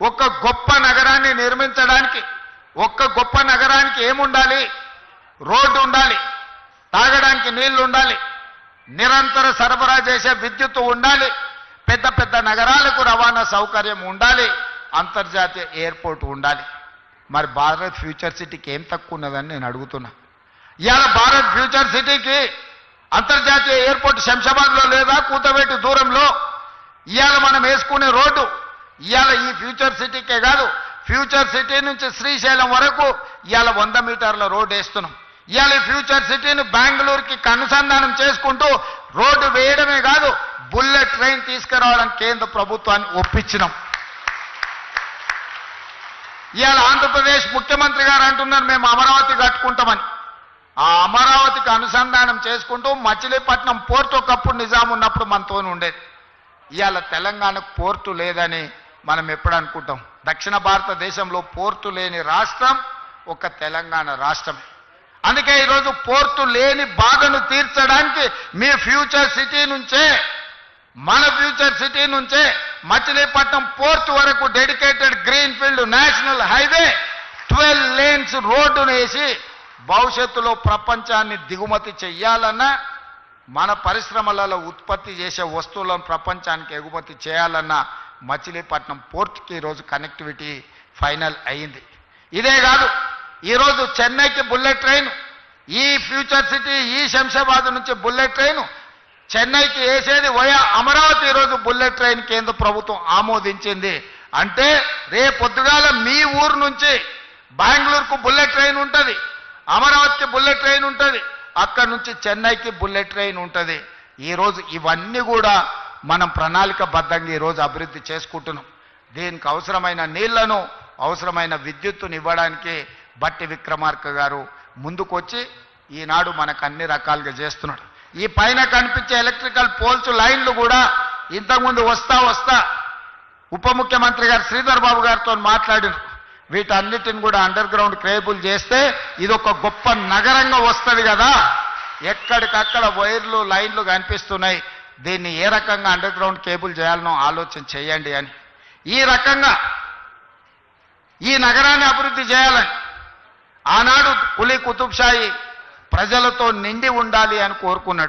ఒక గొప్ప నగరాన్ని నిర్మించడానికి ఒక్క గొప్ప నగరానికి ఏముండాలి? రోడ్డు ఉండాలి తాగడానికి నీళ్ళు ఉండాలి నిరంతర సరఫరా చేసే విద్యుత్తు ఉండాలి పెద్ద పెద్ద నగరాలకు రవాణా సౌకర్యం ఉండాలి అంతర్జాతీయ ఎయిర్పోర్ట్ ఉండాలి. మరి భారత్ ఫ్యూచర్ సిటీకి ఏం తక్కువ ఉన్నదని నేను అడుగుతున్నా. ఇవాళ భారత్ ఫ్యూచర్ సిటీకి అంతర్జాతీయ ఎయిర్పోర్ట్ శంషాబాద్లో లేదా కూతవేటి దూరంలో ఇవాళ మనం వేసుకునే రోడ్డు ఇవాళ ఈ ఫ్యూచర్ సిటీకే కాదు ఫ్యూచర్ సిటీ నుంచి శ్రీశైలం వరకు ఇవాళ వంద మీటర్ల రోడ్డు వేస్తున్నాం. ఇవాళ ఈ ఫ్యూచర్ సిటీని బెంగళూరుకి అనుసంధానం చేసుకుంటూ రోడ్డు వేయడమే కాదు బుల్లెట్ ట్రైన్ తీసుకురావడానికి కేంద్ర ప్రభుత్వాన్ని ఒప్పించినాం. ఇవాళ ఆంధ్రప్రదేశ్ ముఖ్యమంత్రి గారు అంటున్నారు మేము అమరావతి కట్టుకుంటామని. ఆ అమరావతికి అనుసంధానం చేసుకుంటూ మచిలీపట్నం పోర్టు ఒకప్పుడు నిజాం ఉన్నప్పుడు మనతో ఉండేది. ఇవాళ తెలంగాణకు పోర్టు లేదని మనం ఎప్పుడు అనుకుంటాం? దక్షిణ భారతదేశంలో పోర్టు లేని రాష్ట్రం ఒక తెలంగాణ రాష్ట్రమే. అందుకే ఈరోజు పోర్టు లేని బాధను తీర్చడానికి మీ ఫ్యూచర్ సిటీ నుంచే మన ఫ్యూచర్ సిటీ నుంచే మచిలీపట్నం పోర్ట్ వరకు dedicated green field national highway twelve lanes రోడ్డును వేసి భవిష్యత్తులో ప్రపంచాన్ని దిగుమతి చెయ్యాలన్నా మన పరిశ్రమలలో ఉత్పత్తి చేసే వస్తువులను ప్రపంచానికి ఎగుమతి చేయాలన్నా మచిలీపట్నం పోర్ట్కి ఈరోజు కనెక్టివిటీ ఫైనల్ అయింది. ఇదే కాదు ఈరోజు చెన్నైకి బుల్లెట్ ట్రైన్ ఈ ఫ్యూచర్ సిటీ ఈ శంషాబాద్ నుంచి బుల్లెట్ ట్రైన్ చెన్నైకి వేసేది వయా అమరావతి ఈరోజు బుల్లెట్ ట్రైన్ కేంద్ర ప్రభుత్వం ఆమోదించింది. అంటే రేపొద్దుగాల మీ ఊరు నుంచి బెంగళూరుకు బుల్లెట్ ట్రైన్ ఉంటుంది అమరావతికి బుల్లెట్ ట్రైన్ ఉంటుంది అక్కడి నుంచి చెన్నైకి బుల్లెట్ ట్రైన్ ఉంటుంది. ఈరోజు ఇవన్నీ కూడా మనం ప్రణాళికబద్ధంగా ఈరోజు అభివృద్ధి చేసుకుంటున్నాం. దీనికి అవసరమైన నీళ్ళను అవసరమైన విద్యుత్తుని ఇవ్వడానికి బట్టి విక్రమార్క గారు ముందుకొచ్చి ఈనాడు మనకు అన్ని రకాలుగా చేస్తున్నాడు. ఈ పైన కనిపించే ఎలక్ట్రికల్ పోల్స్ లైన్లు కూడా ఇంతకుముందు వస్తా వస్తా ఉప ముఖ్యమంత్రి గారు శ్రీధర్ బాబు గారితో మాట్లాడిన వీటన్నిటిని కూడా అండర్ గ్రౌండ్ క్రేబుల్ చేస్తే ఇది ఒక గొప్ప నగరంగా వస్తుంది కదా. ఎక్కడికక్కడ వైర్లు లైన్లు కనిపిస్తున్నాయి. దీన్ని ఏ రకంగా అండర్ గ్రౌండ్ కేబుల్ చేయాలనో ఆలోచన చేయండి అని. ఈ రకంగా ఈ నగరాన్ని అభివృద్ధి చేయాలని ఆనాడు కులి కుతుబ్షాయి ప్రజలతో నిండి ఉండాలి అని కోరుకున్నాడు.